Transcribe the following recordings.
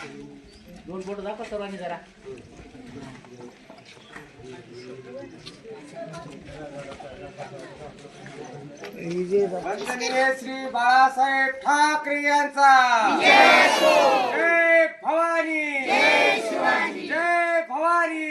दोन बोट दाखवा सर्वांनी जरा. वंदनीय श्री बाळासाहेब ठाकरे यांचा. जय भवानी. जय भवानी.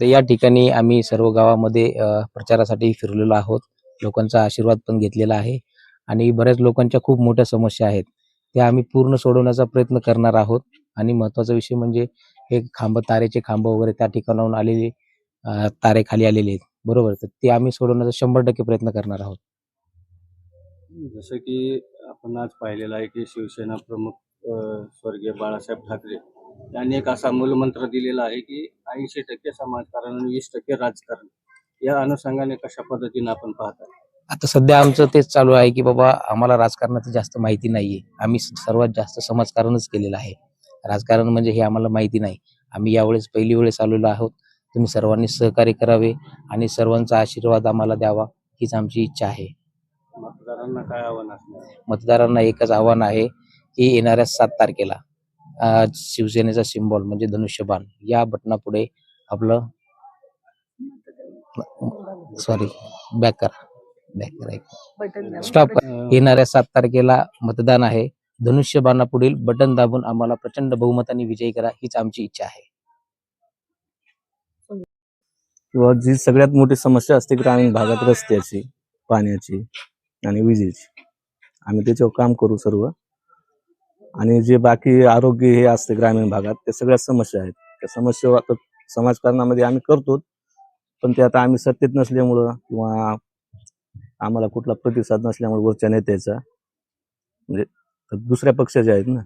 तर या ठिकाणी आम्ही सर्व गावामध्ये प्रचारासाठी फिरलेलो आहोत. लोकांचा आशीर्वाद पण घेतलेला आहे. आणि बऱ्याच लोकांच्या खूप मोठ्या समस्या आहेत. त्या आम्ही पूर्ण सोडवण्याचा प्रयत्न करणार आहोत. आणि महत्त्वाचा विषय म्हणजे हे खांब तारेचे खांब वगैरे त्या ठिकाणाहून आलेले तारे खाली आलेले आहेत. बरोबर? तर ते आम्ही सोडवण्याचा शंभर टक्के प्रयत्न करणार आहोत. जसं की आपण आज पाहिलेलं आहे की शिवसेना प्रमुख अ, स्वर्गीय बाळासाहेब ठाकरे यांनी एक असा मूलमंत्र दिलेला आहे की ऐंशी टक्के समाजकारण आणि वीस टक्के राजकारण या अनुषंगाने कशा पद्धतीने आपण पाहता आता सध्या आमचं तेच चालू आहे की बाबा आम्हाला राजकारणाची जास्त माहिती नाहीये. आम्ही सर्वात जास्त समाजकारणच केलेलं आहे. राजकारण म्हणजे हे आम्हाला माहिती नाही. आम्ही यावेळेस पहिली वेळेस आलेलो आहोत. तुम्ही सर्वांनी सहकार्य करावे आणि सर्वांचा आशीर्वाद आम्हाला द्यावा हीच आमची इच्छा आहे. मतदारांना काय आव्हान असणार? मतदारांना एकच आव्हान आहे की येणाऱ्या सात तारखेला अं, शिवसेनेचा सिम्बॉल म्हणजे धनुष्यबाण. या बटनापुढे आपलं सॉरी बॅक करा. बॅक करा स्टॉप येणाऱ्या सात तारखेला मतदान आहे. धनुष्यबाणापुढील बटन दाबून आम्हाला प्रचंड बहुमताने विजयी करा हीच आमची इच्छा आहे. किंवा जी सगळ्यात मोठी समस्या असते ग्रामीण भागात रस्त्याची पाण्याची आणि विजेची. आम्ही त्याच्यावर काम करू सर्व. आणि जे बाकी आरोग्य हे असते ग्रामीण भागात त्या सगळ्या समस्या आहेत. त्या समस्या आता समाजकारणामध्ये आम्ही करतो पण ते आता आम्ही सत्तेत नसल्यामुळं किंवा आम्हाला कुठला प्रतिसाद नसल्यामुळे वरच्या नेत्याचा म्हणजे दुसऱ्या पक्षाचे आहेत ना.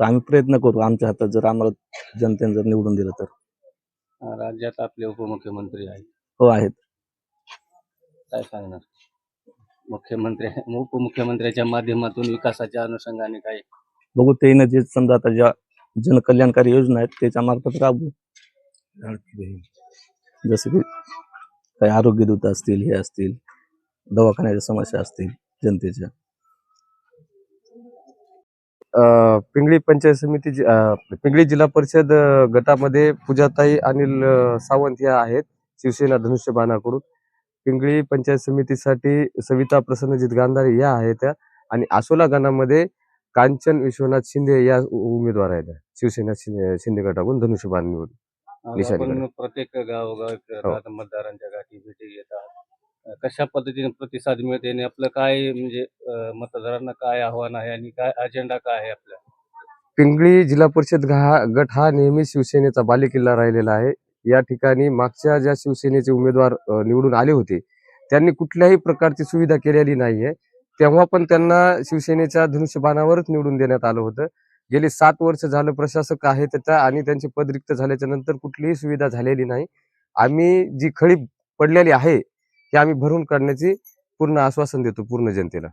तर आम्ही प्रयत्न करू आमच्या हातात जर आम्हाला जनतेने जर निवडून दिलं तर. राज्यात आपले उपमुख्यमंत्री आहेत. हो आहेत. काय सांगणार? मुख्यमंत्री उपमुख्यमंत्र्याच्या माध्यमातून विकासाच्या अनुषंगाने काय? बघू त्यानं जे समजा आता ज्या जनकल्याणकारी योजना आहेत त्याच्या मार्फत राबू जसं की काही आरोग्य दूत असतील हे असतील दवाखान्याच्या समस्या असतील जनतेच्या. अ, पिंगळी पंचायत समिती पिंगळी जिल्हा परिषद गटामध्ये पूजाताई अनिल सावंत या आहेत शिवसेना धनुष्यबाणाकडून. पिंगळी पंचायत समितीसाठी सविता प्रसन्नजित गांधारे या आहेत त्या. आणि आसोला गणामध्ये कांचन विश्वनाथ शिंदे या उमेदवार आहेत शिवसेना शिंदे शिंदे गटाकडून धनुष्यबाण निवड आज निशाणी आपण करा. प्रत्येक गावोगाव हो. मतदारांच्या गाठी भेटी घेतात कशा पद्धतीने प्रतिसाद मिळते आणि आपलं काय म्हणजे मतदारांना काय आव्हान आहे आणि काय अजेंडा काय आहे आपला पिंगळी जिल्हा परिषद गट हा नेहमी शिवसेनेचा बालेकिल्ला राहिलेला आहे. या ठिकाणी मागच्या ज्या शिवसेनेचे उमेदवार निवडून आले होते त्यांनी कुठल्याही प्रकारची सुविधा केलेली नाहीये. तेव्हा पण त्यांना शिवसेनेच्या धनुष्यबाणावरच निवडून देण्यात आलं होतं. गेली सात वर्ष झालं प्रशासक आहे त्याचा आणि त्यांची पद रिक्त झाल्याच्यानंतर कुठलीही सुविधा झालेली नाही. आम्ही जी खळी पडलेली आहे ती आम्ही भरून काढण्याची पूर्ण आश्वासन देतो पूर्ण जनतेला.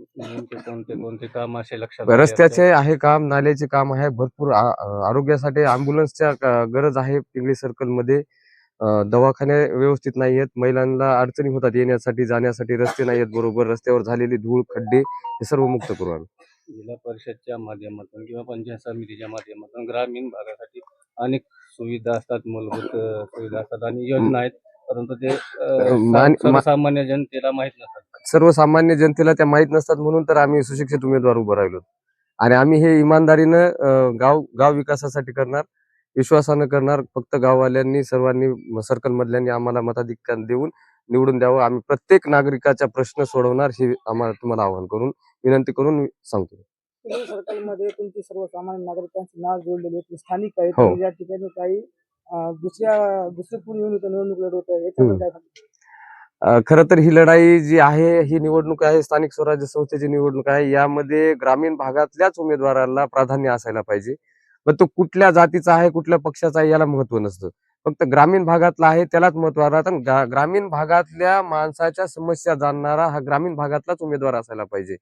नेमके कोणते कोणते काम असे लक्षात रस्त्याचे आहे काम नाल्याचे काम आहे. भरपूर आ- आ- आरोग्यासाठी अँब्युलन्सच्या क- गरज आहे पिंगळी सर्कलमध्ये. अं, दवाखाने व्यवस्थित नाही आहेत. महिलांना अडचणी होतात येण्यासाठी जाण्यासाठी. रस्ते नाही आहेत बरोबर. रस्त्यावर झालेली धूळ खड्डे हे सर्व मुक्त करू आम्ही. जिल्हा परिषदच्या माध्यमातून किंवा पंचायत समितीच्या माध्यमातून ग्रामीण भागासाठी अनेक सुविधा असतात मूलभूत अ, सुविधा असतात आणि योजना आहेत. परंतु ते अ, मान- सा- सर्वसामान्य जनतेला माहीत नसतात. सर्वसामान्य जनतेला त्या माहीत नसतात म्हणून तर आम्ही सुशिक्षित उमेदवार उभं राहिलो. आणि आम्ही हे इमानदारीनं गाव गाव विकासासाठी करणार विश्वासानं करणार फक्त गाववाल्यांनी सर्वांनी सर्कल मधल्यांनी आम्हाला मताधिकार देऊन निवडून द्यावं. आम्ही प्रत्येक नागरिकाचा प्रश्न सोडवणार हे आम्हाला तुम्हाला आवाहन करून विनंती करून सांगतो. सर्कलमध्ये तुमची सर्वसामान्य नागरिकांचे नाव जोडलेले स्थानिक आहेत. हो. या ठिकाणी काही दुसऱ्या दुसरे येऊन इथं निवडणूक लढवत आहे याच्याबद्दल काय सांगता? अ, खरं तर ही लढाई जी आहे ही निवडणूक आहे स्थानिक स्वराज्य संस्थेची निवडणूक आहे यामध्ये ग्रामीण भागातल्याच उमेदवाराला प्राधान्य असायला पाहिजे. पण तो कुठल्या जातीचा आहे कुठल्या पक्षाचा आहे याला महत्त्व नसतं. फक्त ग्रामीण भागातला आहे त्यालाच महत्त्व राहतं ग्रामीण भागातल्या माणसाच्या समस्या जाणणारा हा ग्रामीण भागातलाच उमेदवार असायला पाहिजे.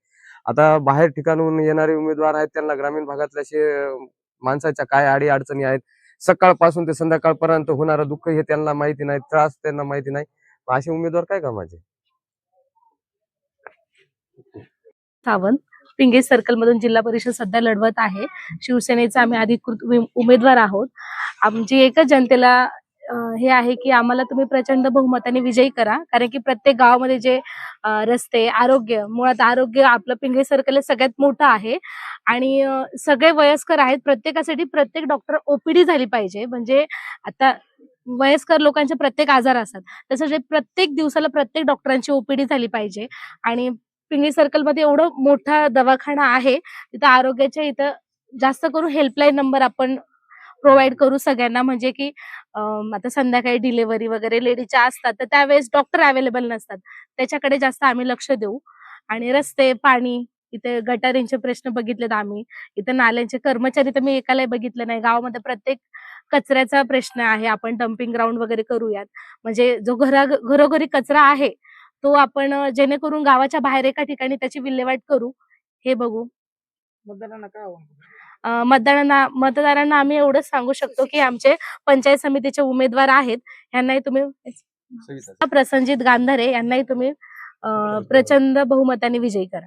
आता बाहेर ठिकाणून येणारे उमेदवार आहेत त्यांना ग्रामीण भागातल्या शे माणसाच्या काय अडी अडचणी आहेत सकाळपासून ते संध्याकाळपर्यंत होणारं दुःख हे त्यांना माहिती नाही त्रास त्यांना माहिती नाही. असे उमेदवार काय कामाचे? सावंत पिंगे सर्कल मधून जिल्हा परिषद सध्या लढवत आहे. शिवसेनेचा आम्ही अधिकृत उमेदवार आहोत. आमची एकच जनतेला हे आहे की आम्हाला तुम्ही प्रचंड बहुमताने विजयी करा. कारण की प्रत्येक गावामध्ये जे रस्ते आरोग्य मुळात आरोग्य आपलं पिंगे सर्कल हे सगळ्यात मोठं आहे. आणि सगळे वयस्कर आहेत. प्रत्येकासाठी प्रत्येक डॉक्टर ओपीडी झाली पाहिजे. म्हणजे आता वयस्कर लोकांचे प्रत्येक आजार असतात. तसं जे प्रत्येक दिवसाला प्रत्येक डॉक्टरांची ओपीडी झाली पाहिजे. आणि पिंगळी सर्कलमध्ये एवढं मोठा दवाखाना आहे तिथं आरोग्याच्या इथं जास्त करून हेल्पलाईन नंबर आपण प्रोव्हाइड करू सगळ्यांना. म्हणजे की आता संध्याकाळी डिलेवरी वगैरे लेडीच्या असतात तर त्यावेळेस डॉक्टर अवेलेबल नसतात. त्याच्याकडे जास्त आम्ही लक्ष देऊ. आणि रस्ते पाणी इथे गटारींचे प्रश्न बघितलेत आम्ही. इथं नाल्यांचे कर्मचारी तर मी एकालाही बघितलं नाही. गावामध्ये प्रत्येक कचऱ्याचा प्रश्न आहे आपण डम्पिंग ग्राउंड वगैरे करूयात. म्हणजे जो घरा घरोघरी कचरा आहे तो आपण जेणेकरून गावाच्या बाहेर एका ठिकाणी त्याची विल्हेवाट करू. हे बघू. मतदारांना काय आव्हान मतदारांना मतदारांना आम्ही एवढंच सांगू शकतो की आमचे पंचायत समितीचे उमेदवार आहेत. यांनाही तुम्ही प्रसंजित गांधारे यांनाही तुम्ही प्रचंड बहुमताने विजयी करा.